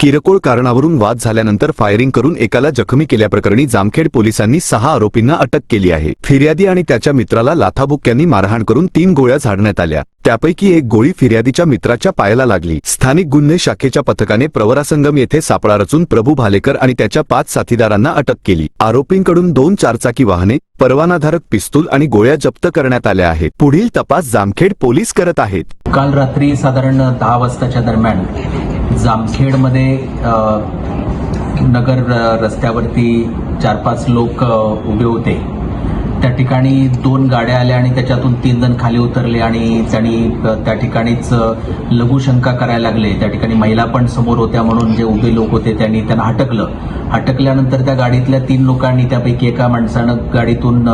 किरकोळ कारणावरून वाद झाल्यानंतर फायरिंग करून एकाला जखमी केल्याप्रकरणी जामखेड पोलिसांनी सहा आरोपींना अटक केली आहे. फिर्यादी आणि त्याच्या मित्राला लाथाबुक्यांनी मारहाण करून तीन गोळ्या झाडण्यात आल्या. त्यापैकी एक गोळी फिर्यादीच्या मित्राच्या पायाला लागली. स्थानिक गुन्हे शाखेच्या पथकाने प्रवरासंगम येथे सापळा रचून प्रभू भालेकर आणि त्याच्या पाच साथीदारांना अटक केली. आरोपींकडून दोन चारचाकी वाहने परवानाधारक पिस्तूल आणि गोळ्या जप्त करण्यात आल्या आहेत. पुढील तपास जामखेड पोलीस करत आहेत. काल रात्री साधारण दहा वाजताच्या दरम्यान जामखेडमध्ये नगर रस्त्यावरती चार पाच लोक उभे होते. त्या ठिकाणी दोन गाड्या आल्या आणि त्याच्यातून तीन जण खाली उतरले आणि त्यांनी त्या ठिकाणीच लघुशंका करायला लागले. त्या ठिकाणी महिला पण समोर होत्या म्हणून जे उभे लोक होते त्यांनी त्यांना हटकलं. अटकल्यानंतर त्या गाडीतल्या तीन लोकांनी त्यापैकी एका माणसानं गाडीतून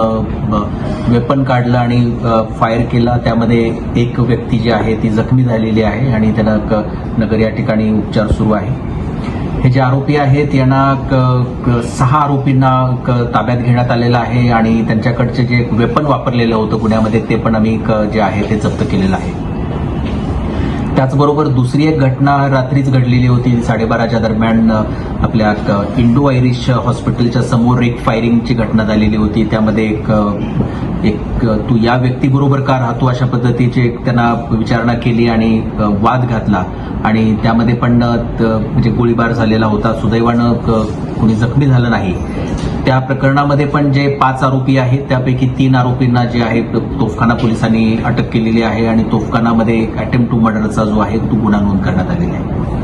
वेपन काढलं आणि फायर केला. त्यामध्ये एक व्यक्ती जी आहे ती जखमी झालेली आहे आणि त्याला क- नगर या ठिकाणी उपचार सुरू आहे. हे जे आरोपी आहेत यांना क- सहा आरोपींना क- ताब्यात घेण्यात आलेलं आहे आणि त्यांच्याकडचे जे वेपन वापरलेलं होतं गुन्ह्यामध्ये ते पण आम्ही क- जे आहे ते जप्त केलेलं आहे. त्याचबरोबर दुसरी एक घटना रात्रीच घडलेली होती साडेबाराच्या दरम्यान आपल्या क- इंडो आयरिश हॉस्पिटलच्या समोर एक फायरिंगची घटना झालेली होती. त्यामध्ये एक एक तू या व्यक्तीबरोबर का राहतो अशा पद्धतीची एक त्यांना विचारणा केली आणि वाद घातला. आणि त्यामध्ये पण त- म्हणजे गोळीबार झालेला होता. सुदैवानं क- कुणी जखमी झालं नाही. त्या प्रकरणामध्ये पण जे पाच आरोपी आहेत त्यापैकी तीन आरोपींना जे आहे तोफखाना पोलिसांनी अटक केलेली आहे आणि तोफखानामध्ये अटेम्प्ट टू मर्डरचा जो आहे तो गुन्हा नोंद करण्यात आलेला आहे.